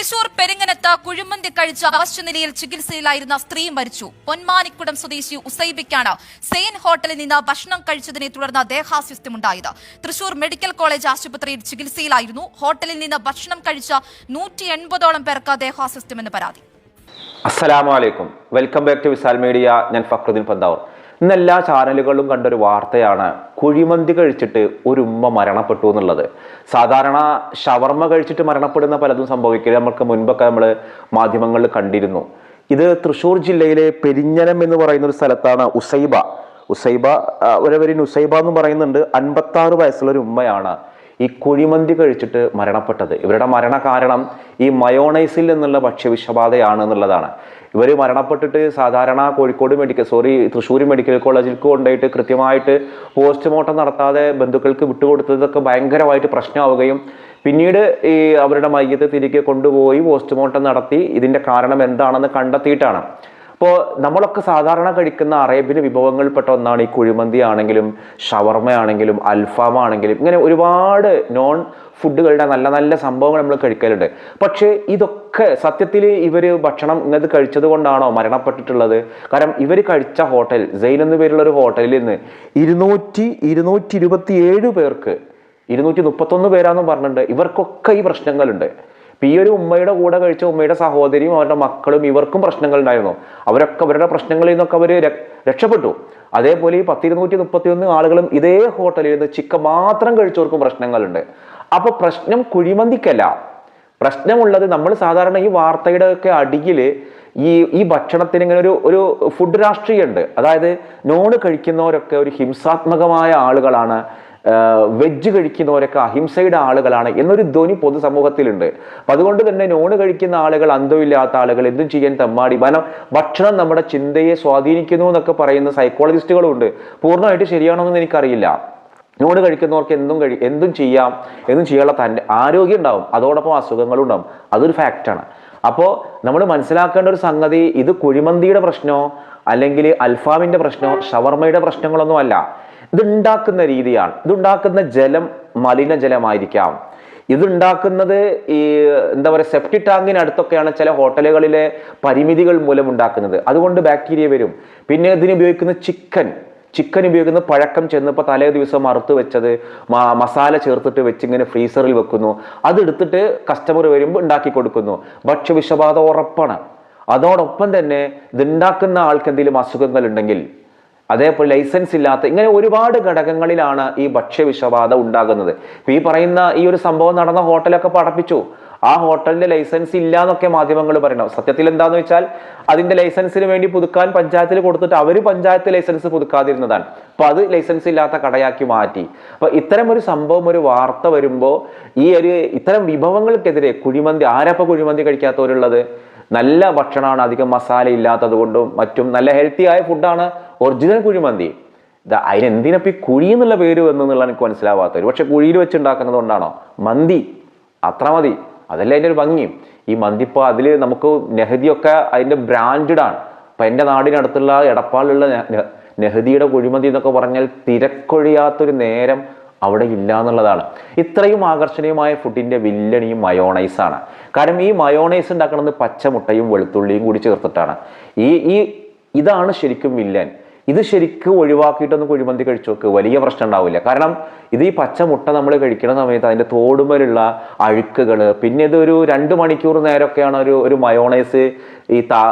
തൃശൂർ പെരിങ്ങനത്ത് കുഴിമന്തി കഴിച്ച അവശനിലയിൽ ചികിത്സയിലായിരുന്ന സ്ത്രീ മരിച്ചു. പൊന്മാനിക്കുടം സ്വദേശി ഉസൈബിക്കാണ് സെയിൻ ഹോട്ടലിൽ നിന്ന് ഭക്ഷണം കഴിച്ചതിനെ തുടർന്ന് ദേഹാസ്വസ്ഥ്യമുണ്ടായത്. തൃശൂർ മെഡിക്കൽ കോളേജ് ആശുപത്രിയിൽ ചികിത്സയിലായിരുന്നു. ഹോട്ടലിൽ നിന്ന് ഭക്ഷണം കഴിച്ച നൂറ്റി എൺപതോളം പേർക്ക് ദേഹാസ്വസ്ഥ്യമെന്ന് പരാതി. അലൈക്കും. Welcome back to Visal media. ഞാൻ ഫക്രുദ്ദീൻ പന്താവൂർ. ഇന്ന് എല്ലാ ചാനലുകളിലും കണ്ടൊരു വാർത്തയാണ്. കുഴിമന്തി കഴിച്ചിട്ട് ഒരു ഉമ്മ മരണപ്പെട്ടു എന്നുള്ളത്. സാധാരണ ഷവർമ്മ കഴിച്ചിട്ട് മരണപ്പെടുന്ന പലതും സംഭവിക്കില്ല നമുക്ക് മുൻപൊക്കെ നമ്മൾ മാധ്യമങ്ങളിൽ കണ്ടിരുന്നു. ഇത് തൃശ്ശൂർ ജില്ലയിലെ പെരിഞ്ഞനം എന്ന് പറയുന്ന ഒരു സ്ഥലത്താണ് ഉസൈബ. ഉസൈബ ഒരു ഉസൈബ എന്ന് പറയുന്നുണ്ട്. അൻപത്താറ് വയസ്സുള്ള ഒരു ഉമ്മയാണ്. ഈ കുഴിമന്തി കഴിച്ചിട്ട് മരണപ്പെട്ടത്. ഇവരുടെ മരണ കാരണം ഈ മയോണൈസിൽ നിന്നുള്ള ഭക്ഷ്യവിഷബാധയാണ് എന്നുള്ളതാണ്. ഇവർ മരണപ്പെട്ടിട്ട് സാധാരണ Kozhikode medical sorry Thrissur medical കോളേജിൽ കൊണ്ടുപോയിട്ട് കൃത്യമായിട്ട് പോസ്റ്റ്മോർട്ടം നടത്താതെ ബന്ധുക്കൾക്ക് വിട്ടുകൊടുത്തതൊക്കെ ഭയങ്കരമായിട്ട് പ്രശ്നമാവുകയും പിന്നീട് ഈ അവരുടെ മയ്യത്തെ തിരികെ കൊണ്ടുപോയി പോസ്റ്റ്മോർട്ടം നടത്തി ഇതിന്റെ കാരണം എന്താണെന്ന് കണ്ടെത്തിയിട്ടാണ്. അപ്പോൾ നമ്മളൊക്കെ സാധാരണ കഴിക്കുന്ന അറേബ്യൻ വിഭവങ്ങളിൽപ്പെട്ട ഒന്നാണ് ഈ കുഴിമന്തി ആണെങ്കിലും ഷവർമ ആണെങ്കിലും അൽഫാം ആണെങ്കിലും ഇങ്ങനെ ഒരുപാട് നോൺ ഫുഡുകളുടെ നല്ല നല്ല സംഭവങ്ങൾ നമ്മൾ കഴിക്കലുണ്ട്. പക്ഷേ ഇതൊക്കെ സത്യത്തിൽ ഇവർ ഭക്ഷണം ഇന്നത് കഴിച്ചത് കൊണ്ടാണോ മരണപ്പെട്ടിട്ടുള്ളത്? കാരണം ഇവർ കഴിച്ച ഹോട്ടൽ സെയിൻ എന്ന പേരുള്ള ഒരു ഹോട്ടലിൽ നിന്ന് ഇരുന്നൂറ്റി ഇരുന്നൂറ്റി ഇരുപത്തി ഏഴ് പേർക്ക് ഇരുന്നൂറ്റി മുപ്പത്തൊന്ന് പേരാന്നും പറഞ്ഞിട്ടുണ്ട്. ഇവർക്കൊക്കെ ഈ പ്രശ്നങ്ങളുണ്ട്. ഇപ്പൊ ഈ ഒരു ഉമ്മയുടെ കൂടെ കഴിച്ച ഉമ്മയുടെ സഹോദരിയും അവരുടെ മക്കളും ഇവർക്കും പ്രശ്നങ്ങൾ ഉണ്ടായിരുന്നു അവരൊക്കെ അവരുടെ പ്രശ്നങ്ങളിൽ നിന്നൊക്കെ അവർ രക്ഷപ്പെട്ടു. അതേപോലെ ഈ പത്തിരുന്നൂറ്റി മുപ്പത്തി ഒന്ന് ആളുകളും ഇതേ ഹോട്ടലിൽ നിന്ന് ചിക്കൻ മാത്രം കഴിച്ചവർക്കും പ്രശ്നങ്ങളുണ്ട്. അപ്പൊ പ്രശ്നം കുഴിമന്തിക്കല്ല. പ്രശ്നമുള്ളത് നമ്മൾ സാധാരണ ഈ വാർത്തയുടെ ഒക്കെ അടിയിൽ ഈ ഈ ഭക്ഷണത്തിന് ഇങ്ങനെ ഒരു ഒരു ഫുഡ് രാഷ്ട്രീയമുണ്ട്. അതായത് നോൺ കഴിക്കുന്നവരൊക്കെ ഒരു ഹിംസാത്മകമായ ആളുകളാണ്. വെജ് കഴിക്കുന്നവരൊക്കെ അഹിംസയുടെ ആളുകളാണ് എന്നൊരു ധ്വനി പൊതുസമൂഹത്തിലുണ്ട്. അപ്പൊ അതുകൊണ്ട് തന്നെ നോണ് കഴിക്കുന്ന ആളുകൾ അന്തമില്ലാത്ത ആളുകൾ എന്തും ചെയ്യാൻ തമ്മാടി. കാരണം ഭക്ഷണം നമ്മുടെ ചിന്തയെ സ്വാധീനിക്കുന്നു എന്നൊക്കെ പറയുന്ന സൈക്കോളജിസ്റ്റുകളും ഉണ്ട് പൂർണമായിട്ട് ശരിയാണോന്ന് എനിക്കറിയില്ല. നോട് കഴിക്കുന്നവർക്ക് എന്തും കഴി എന്തും ചെയ്യാം എന്തും ചെയ്യാനുള്ള തന്റെ ആരോഗ്യം ഉണ്ടാവും. അതോടൊപ്പം അസുഖങ്ങളും ഉണ്ടാവും. അതൊരു ഫാക്റ്റാണ് അപ്പോൾ നമ്മൾ മനസ്സിലാക്കേണ്ട ഒരു സംഗതി ഇത് കുഴിമന്തിയുടെ പ്രശ്നമോ അല്ലെങ്കിൽ അൽഫാമിന്റെ പ്രശ്നമോ ഷവർമയുടെ പ്രശ്നങ്ങളൊന്നും അല്ല. ഇതുണ്ടാക്കുന്ന രീതിയാണ്. ഇതുണ്ടാക്കുന്ന ജലം മലിനജലമായിരിക്കാം ഇതുണ്ടാക്കുന്നത് ഈ എന്താ പറയുക സെപ്റ്റി ടാങ്കിന് അടുത്തൊക്കെയാണ് ചില ഹോട്ടലുകളിലെ പരിമിതികൾ മൂലം ഉണ്ടാക്കുന്നത്. അതുകൊണ്ട് ബാക്ടീരിയ വരും. പിന്നെ ഇതിന് ഉപയോഗിക്കുന്ന ചിക്കൻ ചിക്കൻ ഉപയോഗിക്കുന്ന പഴക്കം ചെന്നപ്പോൾ തലേ ദിവസം അറുത്ത് വെച്ചത് മസാല ചേർത്തിട്ട് വെച്ച് ഇങ്ങനെ ഫ്രീസറിൽ വെക്കുന്നു. അതെടുത്തിട്ട് കസ്റ്റമർ വരുമ്പോൾ ഉണ്ടാക്കി കൊടുക്കുന്നു. ഭക്ഷ്യവിഷബാധ ഉറപ്പാണ്. അതോടൊപ്പം തന്നെ ഇതുണ്ടാക്കുന്ന ആൾക്ക് എന്തെങ്കിലും അസുഖങ്ങൾ ഉണ്ടെങ്കിൽ അതേപോലെ ലൈസൻസ് ഇല്ലാത്ത ഇങ്ങനെ ഒരുപാട് ഘടകങ്ങളിലാണ് ഈ ഭക്ഷ്യവിഷബാധ ഉണ്ടാകുന്നത്. ഈ പറയുന്ന ഈ ഒരു സംഭവം നടന്ന ഹോട്ടലൊക്കെ പടപ്പിച്ചു ആ ഹോട്ടലിന്റെ ലൈസൻസ് ഇല്ല എന്നൊക്കെ മാധ്യമങ്ങൾ പറയണം സത്യത്തിൽ എന്താന്ന് വെച്ചാൽ അതിന്റെ ലൈസൻസിന് വേണ്ടി പുതുക്കാൻ പഞ്ചായത്തിൽ കൊടുത്തിട്ട് അവർ പഞ്ചായത്ത് ലൈസൻസ് പുതുക്കാതിരുന്നതാണ്. അപ്പൊ അത് ലൈസൻസ് ഇല്ലാത്ത കടയാക്കി മാറ്റി. അപ്പൊ ഇത്തരം ഒരു സംഭവം ഒരു വാർത്ത വരുമ്പോൾ ഈ ഒരു ഇത്തരം വിഭവങ്ങൾക്കെതിരെ കുഴിമന്തി ആരപ്പ കുഴിമന്തി കഴിക്കാത്തവരുള്ളത് നല്ല ഭക്ഷണമാണ്. അധികം മസാല ഇല്ലാത്തത് കൊണ്ടും മറ്റും നല്ല ഹെൽത്തി ആയ ഫുഡാണ് ഒറിജിനൽ കുഴിമന്തി. ഇത് അതിനെന്തിനപ്പോ കുഴി എന്നുള്ള പേര് വന്നെന്നുള്ള എനിക്ക് മനസ്സിലാവാത്ത ഒരു പക്ഷെ കുഴിയിൽ വെച്ച് ഉണ്ടാക്കുന്നത് കൊണ്ടാണോ? മന്തി. അത്ര മതി. അതല്ലേ അതിന്റെ ഒരു ഭംഗി. ഈ മന്തിപ്പോ അതിൽ നമുക്ക് നെഹദിയൊക്കെ അതിന്റെ ബ്രാൻഡഡ് ആണ്. ഇപ്പൊ എന്റെ നാടിനടുത്തുള്ള എടപ്പാളിലുള്ള നെഹദിയുടെ കുഴിമന്തി എന്നൊക്കെ പറഞ്ഞാൽ തിരക്കൊഴിയാത്തൊരു നേരം അവിടെ ഇല്ല എന്നുള്ളതാണ്. ഇത്രയും ആകർഷണീയമായ ഫുഡിന്റെ വില്ലണി മയോണൈസ് ആണ്. കാരണം ഈ മയോണൈസ് ഉണ്ടാക്കുന്നത് പച്ചമുട്ടയും വെളുത്തുള്ളിയും കൂടി ചേർത്തിട്ടാണ്. ഈ ഈ ഇതാണ് ശരിക്കും വില്ലൻ ഇത് ശരിക്കും ഒഴിവാക്കിയിട്ടൊന്ന് കുഴിമന്തി കഴിച്ചു നോക്ക് വലിയ പ്രശ്നം ഉണ്ടാവില്ല. കാരണം ഇത് ഈ പച്ചമുട്ട നമ്മൾ കഴിക്കുന്ന സമയത്ത് അതിന്റെ തോടുമലുള്ള അഴുക്കുകൾ പിന്നെ ഇത് ഒരു രണ്ട് മണിക്കൂർ നേരമൊക്കെയാണ് ഒരു ഒരു മയോണൈസ് ഈ താ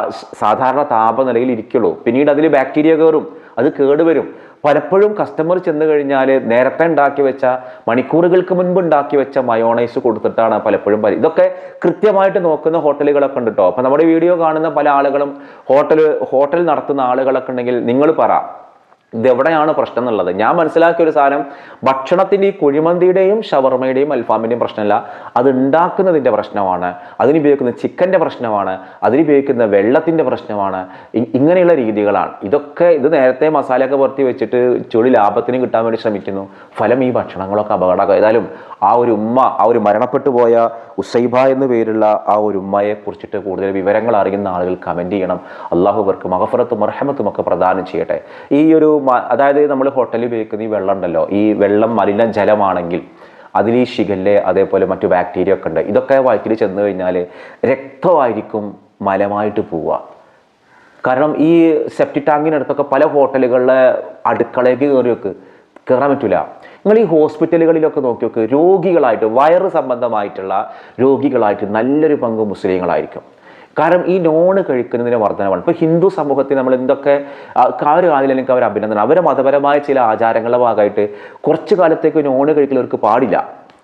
സാധാരണ താപനിലയിൽ ഇരിക്കുള്ളൂ. പിന്നീട് അതിൽ ബാക്ടീരിയ കയറും അത് കേടുവരും. പലപ്പോഴും കസ്റ്റമർ ചെന്ന് കഴിഞ്ഞാൽ നേരത്തെ ഉണ്ടാക്കി വെച്ച മണിക്കൂറുകൾക്ക് മുൻപ് ഉണ്ടാക്കി വെച്ച മയോണൈസ് കൊടുത്തിട്ടാണ് പലപ്പോഴും പരി ഇതൊക്കെ കൃത്യമായിട്ട് നോക്കുന്ന ഹോട്ടലുകളൊക്കെ ഉണ്ട് കേട്ടോ അപ്പൊ നമ്മുടെ വീഡിയോ കാണുന്ന പല ആളുകളും ഹോട്ടൽ ഹോട്ടൽ നടത്തുന്ന ആളുകളൊക്കെ ഉണ്ടെങ്കിൽ നിങ്ങൾ പറ. ഇതെവിടെയാണ് പ്രശ്നം എന്നുള്ളത്? ഞാൻ മനസ്സിലാക്കിയ ഒരു സാധനം ഭക്ഷണത്തിന്റെ ഈ കുഴിമന്തിയുടെയും ഷവർമയുടെയും അൽഫാമിന്റെയും പ്രശ്നമല്ല. അത് ഉണ്ടാക്കുന്നതിന്റെ പ്രശ്നമാണ്. അതിനുപയോഗിക്കുന്ന ചിക്കന്റെ പ്രശ്നമാണ്. അതിനുപയോഗിക്കുന്ന വെള്ളത്തിന്റെ പ്രശ്നമാണ്. ഇങ്ങനെയുള്ള രീതികളാണ്. ഇതൊക്കെ ഇത് നേരത്തെ മസാലയൊക്കെ പുറത്തി വെച്ചിട്ട് ചുളി ലാഭത്തിന് കിട്ടാൻ വേണ്ടി ശ്രമിക്കുന്നു. ഫലം ഈ ഭക്ഷണങ്ങളൊക്കെ അപകടമാക്കുക ഏതായാലും ആ ഒരു ഉമ്മ ആ ഒരു മരണപ്പെട്ടു പോയ ഉസൈബ എന്നു പേരുള്ള ആ ഒരു ഉമ്മയെ കുറിച്ചിട്ട് കൂടുതൽ വിവരങ്ങൾ അറിയുന്ന ആളുകൾ കമന്റ് ചെയ്യണം. അള്ളാഹുബർക്ക് മഹഫറത്തും മർഹമത്തും ഒക്കെ പ്രദാനം ചെയ്യട്ടെ. ഈ ഒരു അതായത് നമ്മൾ ഹോട്ടലിൽ ഉപയോഗിക്കുന്ന ഈ വെള്ളം ഉണ്ടല്ലോ ഈ വെള്ളം മലിന ജലമാണെങ്കിൽ അതിൽ ഈ ഷിഗല്ല് അതേപോലെ മറ്റു ബാക്ടീരിയ ഒക്കെ ഉണ്ട് ഇതൊക്കെ വയറ്റിൽ ചെന്ന് കഴിഞ്ഞാൽ രക്തമായിരിക്കും മലമായിട്ട് പോവുക. കാരണം ഈ സെപ്റ്റി ടാങ്കിനടുത്തൊക്കെ പല ഹോട്ടലുകളിലെ അടുക്കളയ്ക്ക് കയറി വെക്ക് കയറാൻ പറ്റില്ല നിങ്ങൾ ഈ ഹോസ്പിറ്റലുകളിലൊക്കെ നോക്കി നോക്ക് രോഗികളായിട്ട് വയറ് സംബന്ധമായിട്ടുള്ള രോഗികളായിട്ട് നല്ലൊരു പങ്ക് മുസ്ലിങ്ങളായിരിക്കും. കാരണം ഈ നോണ് കഴിക്കുന്നതിന് വർധനമാണ് ഇപ്പോൾ ഹിന്ദു സമൂഹത്തിൽ നമ്മൾ എന്തൊക്കെ ആ, ഒരു കാലിലേക്ക് അവർ അഭിനന്ദനം. അവരെ മതപരമായ ചില ആചാരങ്ങളുടെ ഭാഗമായിട്ട് കുറച്ച് കാലത്തേക്ക് നോണ് കഴിക്കലവർക്ക് പാടില്ല.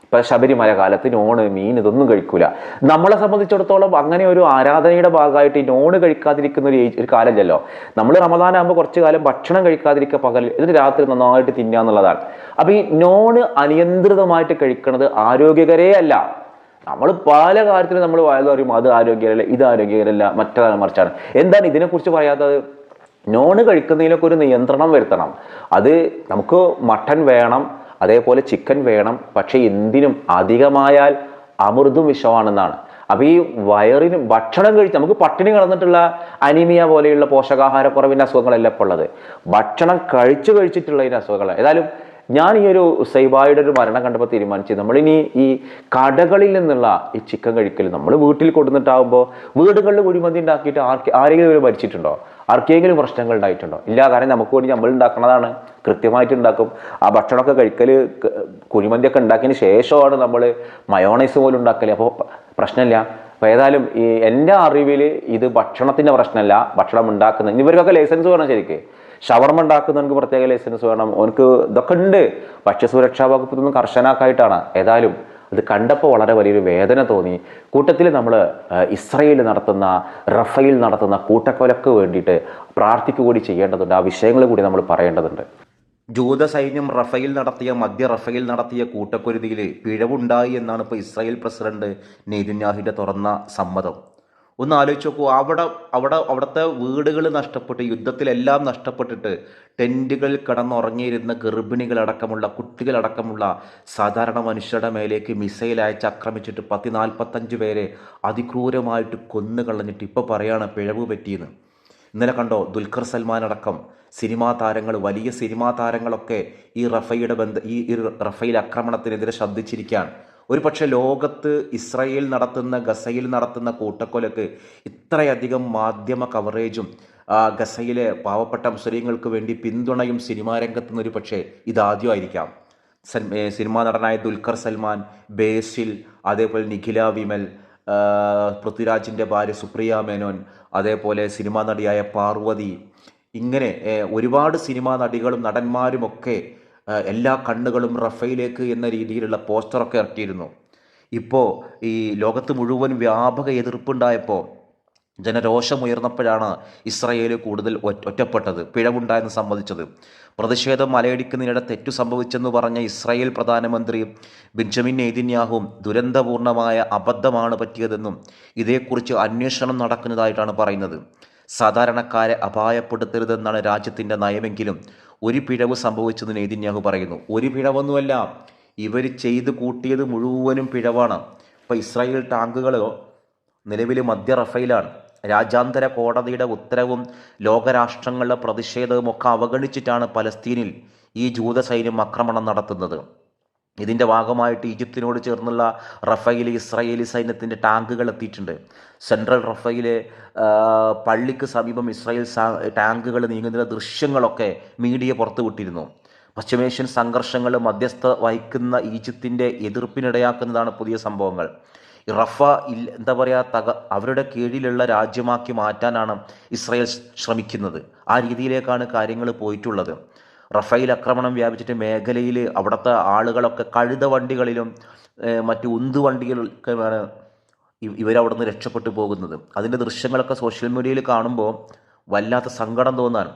ഇപ്പം ശബരിമല കാലത്ത് നോണ് മീൻ ഇതൊന്നും കഴിക്കില്ല നമ്മളെ സംബന്ധിച്ചിടത്തോളം അങ്ങനെ ഒരു ആരാധനയുടെ ഭാഗമായിട്ട് ഈ നോണ് കഴിക്കാതിരിക്കുന്ന ഒരു ഒരു കാലമല്ലല്ലോ നമ്മൾ റമദാനാകുമ്പോൾ കുറച്ച് കാലം ഭക്ഷണം കഴിക്കാതിരിക്കുക പകൽ എന്നിട്ട് രാത്രി നന്നായിട്ട് തിന്നുക എന്നുള്ളതാണ്. അപ്പം ഈ നോണ് അനിയന്ത്രിതമായിട്ട് കഴിക്കുന്നത് ആരോഗ്യകരേ അല്ല. നമ്മൾ പല കാര്യത്തിലും നമ്മൾ വായത് പറയും അത് ആരോഗ്യകരല്ല ഇത് ആരോഗ്യകരല്ല മറ്റൊരാൾ മറിച്ചാണ്. എന്താണ് ഇതിനെക്കുറിച്ച് പറയാത്തത്? നോൺ കഴിക്കുന്നതിനൊക്കെ ഒരു നിയന്ത്രണം വരുത്തണം. അത് നമുക്ക് മട്ടൻ വേണം അതേപോലെ ചിക്കൻ വേണം പക്ഷേ എന്തിനും അധികമായാൽ അമൃതും വിഷമാണെന്നാണ്. അപ്പോൾ ഈ വയറിന് ഭക്ഷണം കഴിച്ച് നമുക്ക് പട്ടിണി കിടന്നിട്ടുള്ള അനീമിയ പോലെയുള്ള പോഷകാഹാരക്കുറവിന്റെ അസുഖങ്ങളല്ല ഇപ്പോൾ ഉള്ളത്. ഭക്ഷണം കഴിച്ചു കഴിച്ചിട്ടുള്ള ഇതിന്റെ അസുഖങ്ങൾ ഏതായാലും ഞാൻ ഈ ഒരു സൈബായുടെ ഒരു മരണം കണ്ടപ്പോൾ തീരുമാനിച്ചു നമ്മളിനി ഈ കടകളിൽ നിന്നുള്ള ഈ ചിക്കൻ കഴിക്കൽ നമ്മൾ വീട്ടിൽ കൊടുത്തിട്ടാകുമ്പോൾ വീടുകളിൽ കുഴിമന്തി ഉണ്ടാക്കിയിട്ട് ആർക്ക് ആരെങ്കിലും ഒരു ഭരിച്ചിട്ടുണ്ടോ? ആർക്കെങ്കിലും പ്രശ്നങ്ങൾ ഉണ്ടായിട്ടുണ്ടോ? ഇല്ല കാരണം നമുക്ക് വേണ്ടി നമ്മൾ ഉണ്ടാക്കുന്നതാണ് കൃത്യമായിട്ട് ഉണ്ടാക്കും. ആ ഭക്ഷണമൊക്കെ കഴിക്കൽ കുഴിമന്തിയൊക്കെ ഉണ്ടാക്കിയതിന് ശേഷമാണ് നമ്മൾ മയോണൈസ് പോലും ഉണ്ടാക്കൽ അപ്പോൾ പ്രശ്നമില്ല. അപ്പോൾ ഏതായാലും ഈ എന്റെ അറിവിൽ ഇത് ഭക്ഷണത്തിന്റെ പ്രശ്നമല്ല. ഭക്ഷണം ഉണ്ടാക്കുന്ന ഇവർക്കൊക്കെ ലൈസൻസ് വേണം ശരിക്ക്. ഷവർമ ഉണ്ടാക്കുന്നവനക്ക് പ്രത്യേക ലൈസൻസ് വേണം. അവനക്ക് ഇതൊക്കെ ഉണ്ട്. ഭക്ഷ്യസുരക്ഷാ വകുപ്പ് ഇതൊന്നും കർശനാക്കായിട്ടാണ്. ഏതായാലും അത് കണ്ടപ്പോൾ വളരെ വലിയൊരു വേദന തോന്നി. കൂട്ടത്തിൽ നമ്മൾ ഇസ്രയേൽ നടത്തുന്ന റഫയിൽ നടത്തുന്ന കൂട്ടക്കൊലക്ക് വേണ്ടിയിട്ട് പ്രാർത്ഥിക്കുകൂടി ചെയ്യേണ്ടതുണ്ട്. ആ വിഷയങ്ങൾ കൂടി നമ്മൾ പറയേണ്ടതുണ്ട്. ജൂത സൈന്യം റഫയിൽ നടത്തിയ മധ്യ റഫയിൽ നടത്തിയ കൂട്ടക്കുരുതിയിൽ പിഴവുണ്ടായി എന്നാണ് ഇപ്പോൾ ഇസ്രായേൽ പ്രസിഡന്റ് നെയ്തിന്യാഹിന്റെ തുറന്ന സമ്മതം. ഒന്ന് ആലോചിച്ച് നോക്കൂ അവിടെ അവിടെ അവിടുത്തെ വീടുകൾ നഷ്ടപ്പെട്ട് യുദ്ധത്തിലെല്ലാം നഷ്ടപ്പെട്ടിട്ട് ടെന്റുകളിൽ കിടന്നുറങ്ങിയിരുന്ന ഗർഭിണികളടക്കമുള്ള കുട്ടികളടക്കമുള്ള സാധാരണ മനുഷ്യരുടെ മേലേക്ക് മിസൈൽ അയച്ച് ആക്രമിച്ചിട്ട് പത്തി നാൽപ്പത്തഞ്ച് പേരെ അതിക്രൂരമായിട്ട് കൊന്നു കളഞ്ഞിട്ട് ഇപ്പോൾ പറയാണ് പിഴവ് പറ്റിയെന്ന്. ഇന്നലെ കണ്ടോ ദുൽഖർ സൽമാൻ അടക്കം സിനിമാ താരങ്ങൾ വലിയ സിനിമാ താരങ്ങളൊക്കെ ഈ റഫയുടെ ബന്ധ ഈ റഫയിൽ ആക്രമണത്തിനെതിരെ ശബ്ദിച്ചിരിക്കുകയാണ് ഒരു പക്ഷേ ലോകത്ത് ഇസ്രയേൽ നടത്തുന്ന ഗസയിൽ നടത്തുന്ന കൂട്ടക്കൊലക്ക് ഇത്രയധികം മാധ്യമ കവറേജും ഗസയിലെ പാവപ്പെട്ട മുസ്ലിങ്ങൾക്ക് വേണ്ടി പിന്തുണയും സിനിമാ രംഗത്തുനിന്ന് ഒരു പക്ഷേ ഇതാദ്യമായിരിക്കാം സിനിമാ നടനായ ദുൽഖർ സൽമാൻ ബേസിൽ അതേപോലെ നിഖില വിമൽ പൃഥ്വിരാജിന്റെ ഭാര്യ സുപ്രിയ മേനോൻ അതേപോലെ സിനിമാ നടിയായ പാർവതി ഇങ്ങനെ ഒരുപാട് സിനിമാ നടികളും നടന്മാരുമൊക്കെ എല്ലാ കണ്ണുകളും റഫയിലേക്ക് എന്ന രീതിയിലുള്ള പോസ്റ്ററൊക്കെ ഇറക്കിയിരുന്നു. ഇപ്പോൾ ഈ ലോകത്ത് മുഴുവൻ വ്യാപക എതിർപ്പുണ്ടായപ്പോൾ ജനരോഷമുയർന്നപ്പോഴാണ് ഇസ്രയേൽ കൂടുതൽ ഒറ്റ- ഒറ്റപ്പെട്ടത് പിഴവുണ്ടായെന്ന് സമ്മതിച്ചത്. പ്രതിഷേധം മലയടിക്കുന്നതിനിടെ തെറ്റു സംഭവിച്ചെന്ന് പറഞ്ഞ ഇസ്രായേൽ പ്രധാനമന്ത്രി ബെഞ്ചമിൻ നെയ്തിന്യാഹും ദുരന്തപൂർണമായ അബദ്ധമാണ് പറ്റിയതെന്നും ഇതേക്കുറിച്ച് അന്വേഷണം നടക്കുന്നതായിട്ടാണ് പറയുന്നത്. സാധാരണക്കാരെ അപായപ്പെടുത്തരുതെന്നാണ് രാജ്യത്തിന്റെ നയമെങ്കിലും ഒരു പിഴവ് സംഭവിച്ചെന്ന് നെയ്തിന്യാഹു പറയുന്നു. ഒരു പിഴവൊന്നുമല്ല ഇവർ ചെയ്ത് കൂട്ടിയത് മുഴുവനും പിഴവാണ്. ഇപ്പോൾ ഇസ്രായേൽ ടാങ്കുകൾ നിലവിൽ മധ്യ റഫയിലാണ് രാജ്യാന്തര കോടതിയുടെ ഉത്തരവും ലോകരാഷ്ട്രങ്ങളുടെ പ്രതിഷേധവും ഒക്കെ അവഗണിച്ചിട്ടാണ് പലസ്തീനിൽ ഈ ജൂത സൈന്യം ആക്രമണം നടത്തുന്നത്. ഇതിന്റെ ഭാഗമായിട്ട് ഈജിപ്തിനോട് ചേർന്നുള്ള റഫയിലെ ഇസ്രായേലി സൈന്യത്തിന്റെ ടാങ്കുകൾ എത്തിയിട്ടുണ്ട്. സെൻട്രൽ റഫയിലെ പള്ളിക്ക് സമീപം ഇസ്രായേൽ ടാങ്കുകൾ നീങ്ങുന്ന ദൃശ്യങ്ങളൊക്കെ മീഡിയ പുറത്തുവിട്ടിരുന്നു. പശ്ചിമേഷ്യൻ സംഘർഷങ്ങൾ മധ്യസ്ഥ വഹിക്കുന്ന ഈജിപ്തിന്റെ എതിർപ്പിനിടയാക്കുന്നതാണ് പുതിയ സംഭവങ്ങൾ. റഫ ഇൽ- എന്താ പറയുക തക അവരുടെ കീഴിലുള്ള രാജ്യമാക്കി മാറ്റാനാണ് ഇസ്രായേൽ ശ്രമിക്കുന്നത്. ആ രീതിയിലേക്കാണ് കാര്യങ്ങൾ പോയിട്ടുള്ളത്. റഫേൽ ആക്രമണം വ്യാപിച്ചിട്ട് മേഖലയിൽ അവിടുത്തെ ആളുകളൊക്കെ കഴുത വണ്ടികളിലും മറ്റ് ഉന്തു വണ്ടികളൊക്കെയാണ് ഇ- ഇവരവിടെ രക്ഷപ്പെട്ടു പോകുന്നത്. അതിന്റെ ദൃശ്യങ്ങളൊക്കെ സോഷ്യൽ മീഡിയയിൽ കാണുമ്പോൾ വല്ലാത്ത സങ്കടം തോന്നാൻ.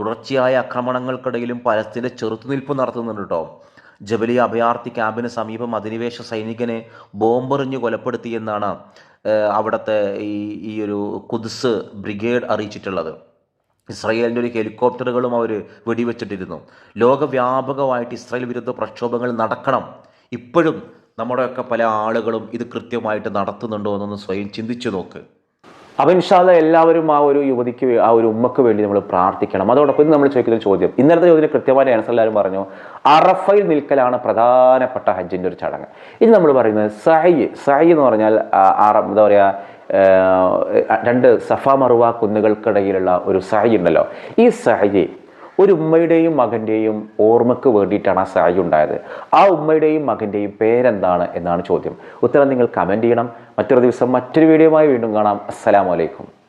തുടർച്ചയായ ആക്രമണങ്ങൾക്കിടയിലും പലസ്തീന്റെ ചെറുത്തുനിൽപ്പ് നടത്തുന്നുണ്ട് കേട്ടോ. ജബലി അഭയാർത്ഥി ക്യാമ്പിന് സമീപം അധിനിവേശ സൈനികനെ ബോംബെറിഞ്ഞ് കൊലപ്പെടുത്തിയെന്നാണ് അവിടുത്തെ ഈ ഈ ഒരു കുദ്സ് ബ്രിഗേഡ് അറിയിച്ചിട്ടുള്ളത്. ഇസ്രായേലിന്റെ ഒരു ഹെലികോപ്റ്ററുകളും അവർ വെടിവെച്ചിട്ടിരുന്നു. ലോകവ്യാപകമായിട്ട് ഇസ്രയേൽ വിരുദ്ധ പ്രക്ഷോഭങ്ങൾ നടക്കണം. ഇപ്പോഴും നമ്മുടെയൊക്കെ പല ആളുകളും ഇത് കൃത്യമായിട്ട് നടത്തുന്നുണ്ടോ എന്നൊന്ന് സ്വയം ചിന്തിച്ചു നോക്ക്. അപ്പം എല്ലാവരും ആ ഒരു യുവതിക്ക് ആ ഒരു ഉമ്മക്ക് വേണ്ടി നമ്മൾ പ്രാർത്ഥിക്കണം. അതോടൊപ്പം നമ്മൾ ചോദിക്കുന്ന ഒരു ചോദ്യം ഇന്നലത്തെ ചോദ്യത്തിന് കൃത്യമായ ആൻസർ എല്ലാവരും പറഞ്ഞു അറഫയിൽ നിൽക്കലാണ് പ്രധാനപ്പെട്ട ഹജ്ജിന്റെ ഒരു ചടങ്ങ്. ഇത് നമ്മൾ പറയുന്നത് സഹി സഹി എന്ന് പറഞ്ഞാൽ എന്താ പറയുക രണ്ട് സഫ മറുവ കുന്നുകൾക്കിടയിലുള്ള ഒരു സായി ഉണ്ടല്ലോ. ഈ സായി ഒരു ഉമ്മയുടെയും മകന്റെയും ഓർമ്മയ്ക്ക് വേണ്ടിയിട്ടാണ് ആ സായി ഉണ്ടായത്. ആ ഉമ്മയുടെയും മകന്റെയും പേരെന്താണ് എന്നാണ് ചോദ്യം. ഉത്തരം നിങ്ങൾ കമന്റ് ചെയ്യണം. മറ്റൊരു ദിവസം മറ്റൊരു വീഡിയോയുമായി വീണ്ടും കാണാം. അസ്സലാമലൈക്കും